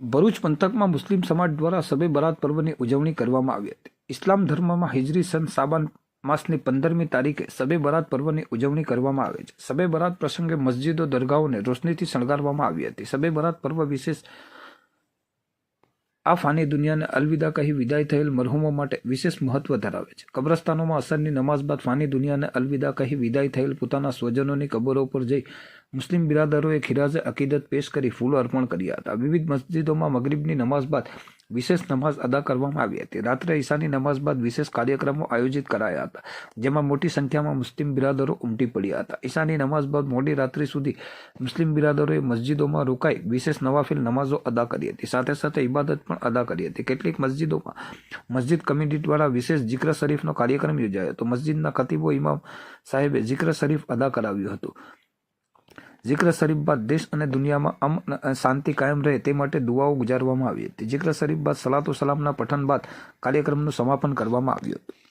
ભરૂચ પંથકમાં મુસ્લિમ સમાજ દ્વારા શબે બરાત પર્વની ઉજવણી કરવામાં આવી હતી. ઇસ્લામ ધર્મમાં હિજરી સન સાબાન માસની પંદરમી તારીખે શબે બરાત પર્વની ઉજવણી કરવામાં આવે છે. શબે બરાત પ્રસંગે મસ્જિદો, દરગાહોને રોશનીથી શણગારવામાં આવી હતી. શબે બરાત પર્વ વિશેષ આ ફાની દુનિયાને અલવિદા કહી વિદાય થયેલ મરહુમો માટે વિશેષ મહત્વ ધરાવે છે. કબ્રસ્તાનોમાં અસરની નમાઝ બાદ ફાની દુનિયાને અલવિદા કહી વિદાય થયેલ પોતાના સ્વજનોની કબરો પર જઈ મુસ્લિમ બિરાદરોએ ખિરાજે અકીદત પેશ કરી ફૂલો અર્પણ કર્યા હતા. વિવિધ મસ્જિદોમાં મગરીબની નમાઝ બાદ વિશેષ નમાઝ અદા કરવામાં આવી હતી. રાત્રે ઈશાની નમાઝ બાદ વિશેષ કાર્યક્રમો આયોજિત કરાયા હતા, જેમાં મોટી સંખ્યામાં મુસ્લિમ બિરાદરો ઉમટી પડ્યા હતા. ઈશાની નમાઝ બાદ મોડી રાત્રિ સુધી મુસ્લિમ બિરાદરોએ મસ્જિદોમાં રોકાઈ વિશેષ નવાફિલ નમાઝો અદા કરી હતી. સાથે સાથે ઇબાદત પણ અદા કરી હતી. કેટલીક મસ્જિદોમાં મસ્જિદ કમિટી દ્વારા વિશેષ જિક્ર શરીફનો કાર્યક્રમ યોજાયો હતો. મસ્જિદના ખતીબો ઇમામ સાહેબે જિક્ર શરીફ અદા કરાવ્યું હતું. જિક્ર શરીફ બાદ દેશ અને દુનિયામાં અમન શાંતિ કાયમ રહે તે માટે દુઆઓ ગુજારવામાં આવી હતી. જિક્ર શરીફ બાદ સલાતો સલામના પઠન બાદ કાર્યક્રમનું સમાપન કરવામાં આવ્યું હતું.